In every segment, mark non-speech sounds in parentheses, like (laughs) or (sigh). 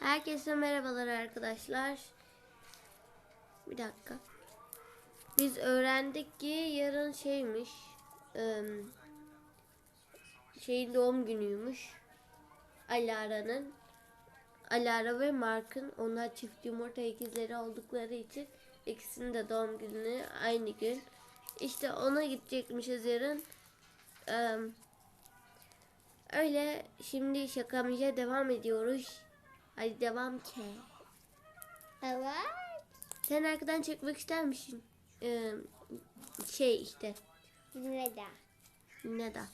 Herkese merhabalar arkadaşlar. Bir dakika. Biz öğrendik ki yarın şeymiş. ım, şeyin doğum günüymüş. Alara'nın. Alara ve Mark'ın onlar çift yumurta ikizleri oldukları için ikisinin de doğum günü aynı gün. İşte ona gidecekmişiz yarın. Im, öyle şimdi şakamıza devam ediyoruz. Hadi devam ki. Evet. Sen arkadan çekmek ister misin? Ee, şey işte. Neden? Ne da?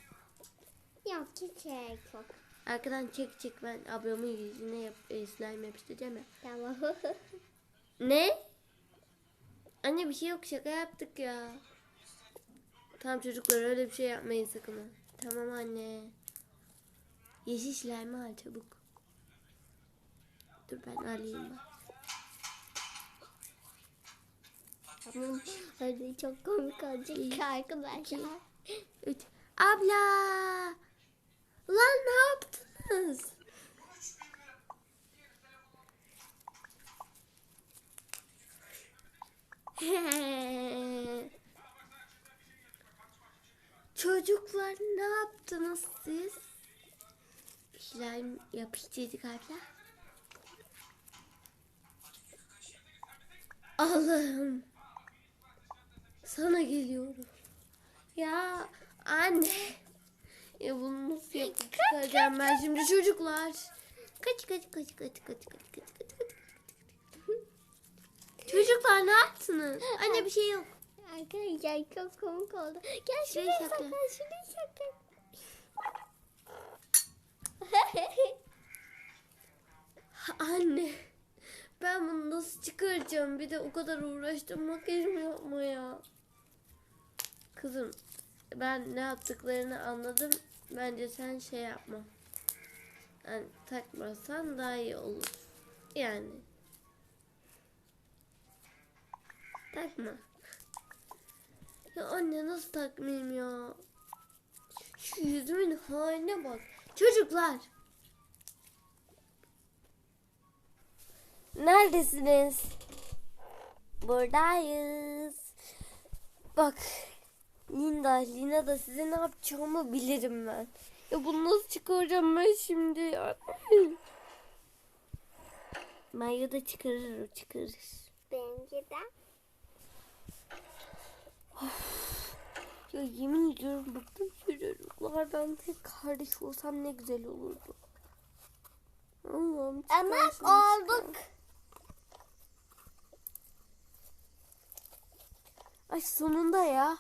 Yok hiç gerek yok. Arkadan çek çek ben ablamın yüzüne yap, e, slime yapıştıracağım ya. Tamam. (laughs) Ne? Anne bir şey yok şaka yaptık ya. Tamam çocuklar öyle bir şey yapmayın sakın. Tamam anne. Yeşil slime al çabuk. Dur ben alayım bak. tamam. Hadi çok komik olacak arkadaşlar. Abla! Lan ne yaptınız? (laughs) Çocuklar ne yaptınız siz? Slime yapıştırdık abla. Allah'ım. Sana geliyorum. Ya anne. Ya bunu nasıl yapıp çıkaracağım ben şimdi çocuklar. Kaç kaç kaç kaç kaç kaç kaç kaç kaç. Çocuklar ne yaptınız? Anne bir şey yok. Arkadaşlar çok komik oldu. Gel Şurayı şuraya sakla. saklan, şuraya saklan. Anne. Ben bunu nasıl çıkaracağım? Bir de o kadar uğraştım makyajımı yapmaya. Kızım ben ne yaptıklarını anladım. Bence sen şey yapma. Yani takmasan daha iyi olur. Yani. Takma. Ya anne nasıl takmayayım ya? Şu yüzümün haline bak. Çocuklar. Neredesiniz? Buradayız. Bak. Linda, Lina da size ne yapacağımı bilirim ben. Ya bunu nasıl çıkaracağım ben şimdi? Maya da çıkarır, o çıkarır. Bence de. Ya yemin ediyorum bıktım şu çocuklardan. Tek kardeş olsam ne güzel olurdu. Allah'ım Ama olduk. çıkar. Ay sonunda ya.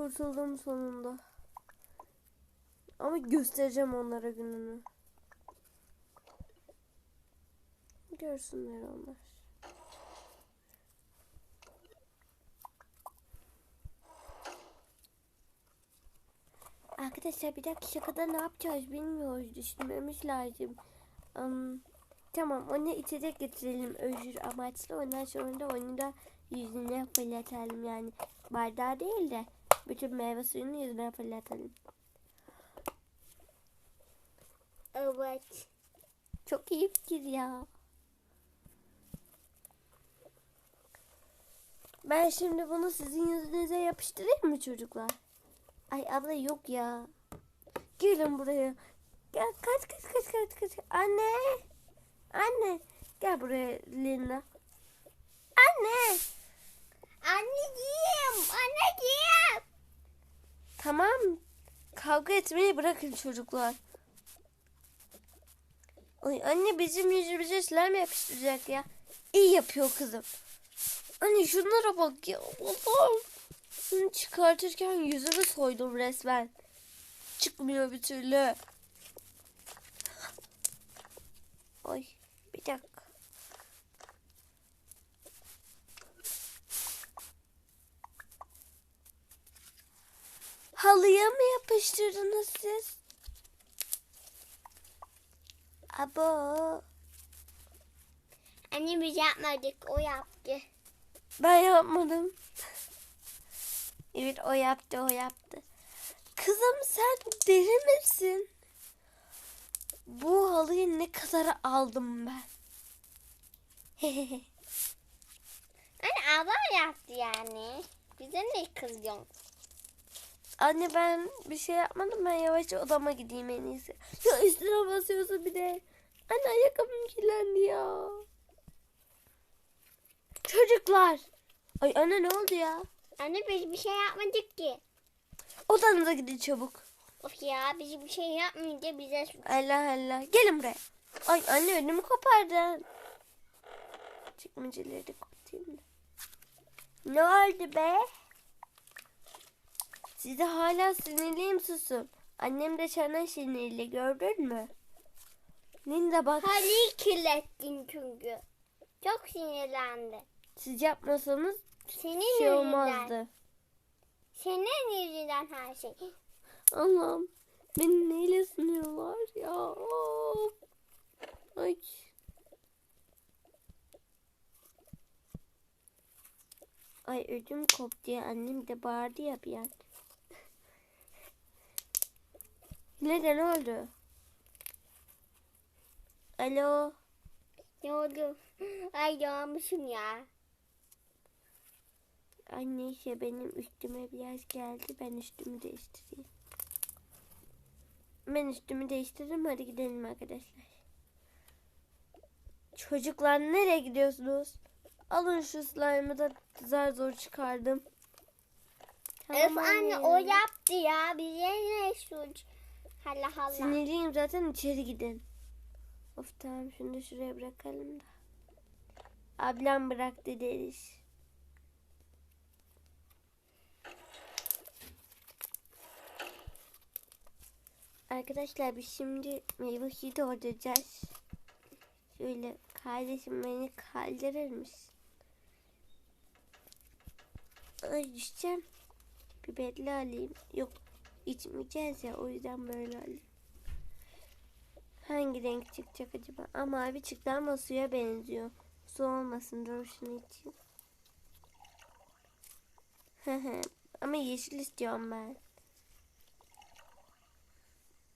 Kurtuldum sonunda. Ama göstereceğim onlara gününü. Görsünler onlar. Arkadaşlar bir dahaki şakada ne yapacağız bilmiyoruz. Düşünmemiz lazım. Am, tamam ona içecek getirelim özür amaçlı. Ondan sonra da onu da yüzüne fırlatalım. Yani bardağı değil de bütün meyve suyunu yüzüne fırlatalım. Evet. Çok iyi fikir ya. Ben şimdi bunu sizin yüzünüze yapıştırayım mı çocuklar? Ay abla yok ya. Gelin buraya. Gel kaç kaç kaç kaç kaç. Anne. Anne. Gel buraya Linda. Anne. Anneciğim, anneciğim. Tamam. Kavga etmeyi bırakın çocuklar. Ay anne bizim yüzümüze slime yapıştıracak ya. İyi yapıyor kızım. Anne şunlara bak ya. Allah'ım. Bunu çıkartırken yüzümü soydum resmen. Çıkmıyor bir türlü. Ay bir dakika. Halıya mı yapıştırdınız siz? Abo. Anne biz yapmadık o yaptı. Ben yapmadım. Evet o yaptı o yaptı. Kızım sen deli misin? Bu halıyı ne kadar aldım ben? (laughs) Anne ablam yaptı yani. Bize ne kızıyorsun? Anne ben bir şey yapmadım ben yavaş odama gideyim en iyisi. Ya üstüne basıyorsun bir de. Anne ayakkabım kirlendi ya. Çocuklar. Ay anne ne oldu ya? Anne biz bir şey yapmadık ki. Odanıza gidin çabuk. Of ya biz bir şey yapmayınca bize. Allah Allah. Gelin buraya. Ay anne önümü kopardın. Çekmeceleri de kapatayım da. Ne oldu be? Size hala sinirliyim susun. Annem de sana sinirli gördün mü? Linda bak Halıyı kirlettin çünkü. Çok sinirlendi. siz yapmasanız Senin şey yüzünden. olmazdı. Senin yüzünden her şey. Allah'ım beni neyle sınıyorlar ya? Of. Ay. Ay ödüm koptu ya. Annem de bağırdı ya bir an. Neden oldu? Alo. Ne oldu? Ay yanmışım ya. Anne işte benim üstüme biraz geldi. Ben üstümü değiştireyim. Ben üstümü değiştiririm. Hadi gidelim arkadaşlar. Çocuklar nereye gidiyorsunuz? Alın şu slime'ı da zar zor çıkardım. Öf anne anne o ya. yaptı ya. Bize ne suç? Allah Allah. Sinirliyim zaten içeri gidin. Of tamam şunu da şuraya bırakalım da. Ablam bıraktı deriz. Arkadaşlar biz şimdi meyveyi doğrayacağız. Şöyle kardeşim beni kaldırır mısın? Ay düşeceğim. Pipetli alayım. Yok içmeyeceğiz ya o yüzden böyle alayım. Hangi renk çıkacak acaba? Ama mavi çıktı ama suya benziyor. Su olmasın dur şunu hı. (laughs) ama yeşil istiyorum ben.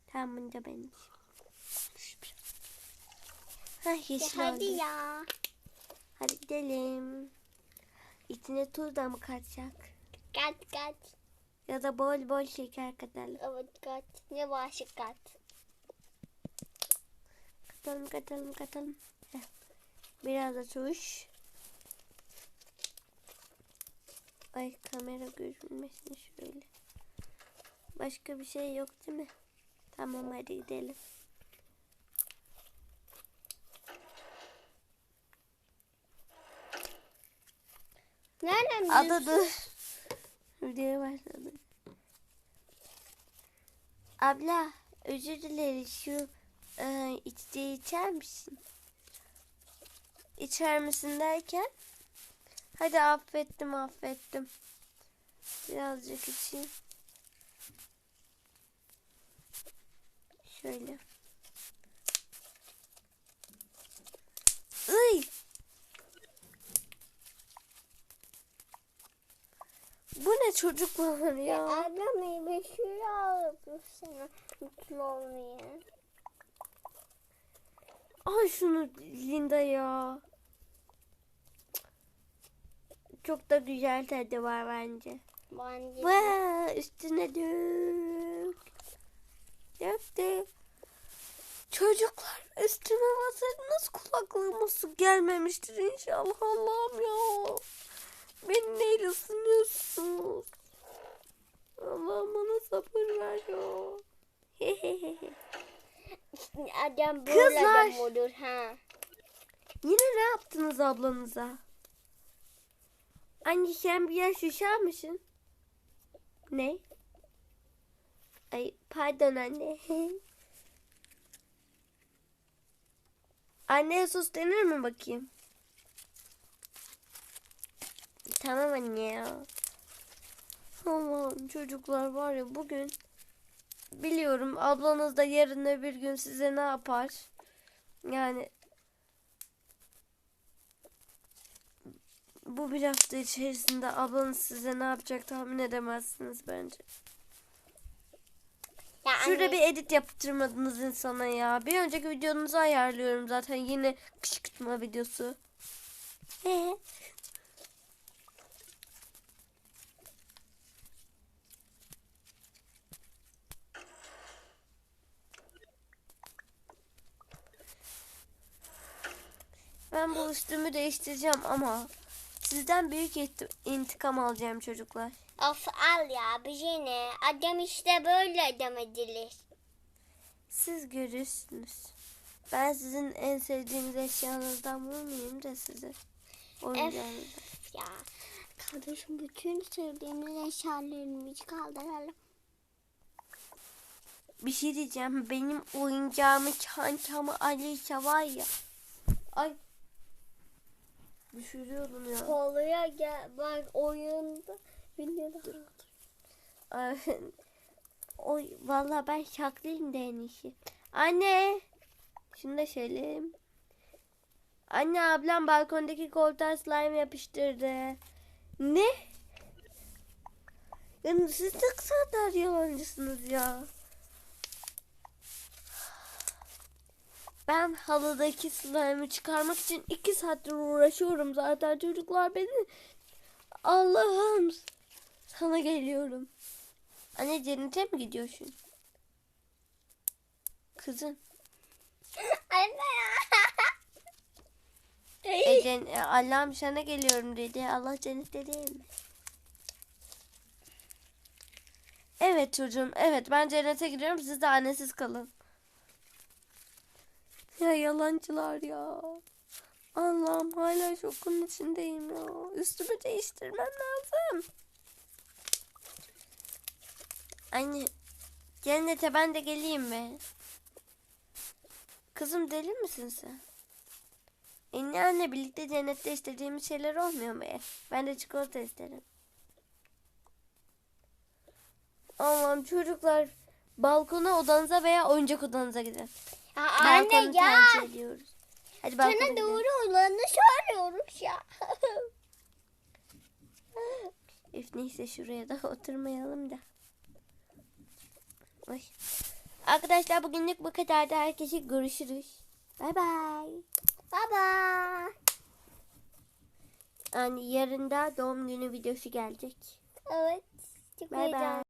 Tamam bunu da ben içeyim. Hah Ya yeşil hadi oldu. ya. Hadi gidelim. İçine tuz da mı katacak? Kat kat. Ya da bol bol şeker katalım. Evet kat. Ne başlık kat. Katalım katalım katalım. Heh. Biraz da tuş. Ay kamera görünmesin şöyle. Başka bir şey yok değil mi? Tamam hadi gidelim. Nereden Adı biliyorsun? dur. Videoya başladım. Abla özür dileriz şu e, içeceği içer misin? İçer misin derken? Hadi affettim affettim. Birazcık içeyim. Şöyle. Iy! Bu ne çocuklar ya? Ablam meyve suyu alıp sana mutlu olmaya. Ay şunu Linda ya. Çok da güzel tadı var bence. Bence. Vaa, üstüne dök. Dök dök. Çocuklar üstüme basardınız kulaklığıma su gelmemiştir inşallah Allah'ım ya. Beni neyle ısınıyorsunuz? Allah'ım bana sabır ver ya. (laughs) Adam böyle Kızlar. adam olur ha. Yine ne yaptınız ablanıza? Anne sen biraz şişer misin? Ne? Ay pardon anne. (laughs) Anneye sus denir mi bakayım? Tamam anne ya. Aman çocuklar var ya bugün biliyorum ablanız da yarın bir gün size ne yapar? Yani bu bir hafta içerisinde ablanız size ne yapacak tahmin edemezsiniz bence. Ya Şurada anne, bir edit yaptırmadınız insana ya. Bir önceki videonuzu ayarlıyorum zaten yine kışkırtma videosu. Ben bu üstümü değiştireceğim ama sizden büyük inti- intikam alacağım çocuklar. Of al ya bir şey ne? Adam işte böyle adam edilir. Siz görürsünüz. Ben sizin en sevdiğiniz eşyanızdan vurmayayım da size. Oyuncağınızdan. Ya kardeşim bütün sevdiğimiz eşyalarımızı kaldıralım. Bir şey diyeceğim. Benim oyuncağımı, çantamı Alişa var ya. Ay. Düşürüyordum ya. Kolaya gel bak oyunda. Ay, Oy, vallahi ben şaklıyım en iyisi. Anne. Şunu da söyleyeyim. Anne ablam balkondaki koltuğa slime yapıştırdı. Ne? Ya siz ne kadar yalancısınız ya. Ben halıdaki slime'ı çıkarmak için iki saattir uğraşıyorum zaten çocuklar beni. Allah'ım sana geliyorum. Anne cennete mi gidiyorsun? Kızım. (laughs) Anne ya. E, cen- e, Allah'ım sana geliyorum dedi. Allah cennette değil mi? Evet çocuğum. Evet ben cennete gidiyorum. Siz de annesiz kalın. Ya yalancılar ya. Allah'ım hala şokun içindeyim ya. Üstümü değiştirmem lazım. Anne cennete ben de geleyim mi? Kızım deli misin sen? E ne anne birlikte cennette istediğimiz şeyler olmuyor mu? E, Ben de çikolata isterim. Allah'ım çocuklar balkona odanıza veya oyuncak odanıza gidin. Balkonu anne ya. tercih ediyoruz. Hadi balkona Sana gidelim. doğru olanı söylüyoruz ya. (laughs) Üf neyse şuraya da (laughs) oturmayalım da. Ay. Arkadaşlar bugünlük bu kadardı. Herkese görüşürüz. Bay bay. Baba. Yani yarın da doğum günü videosu gelecek. Evet. Çok Bay bay. heyecanlı.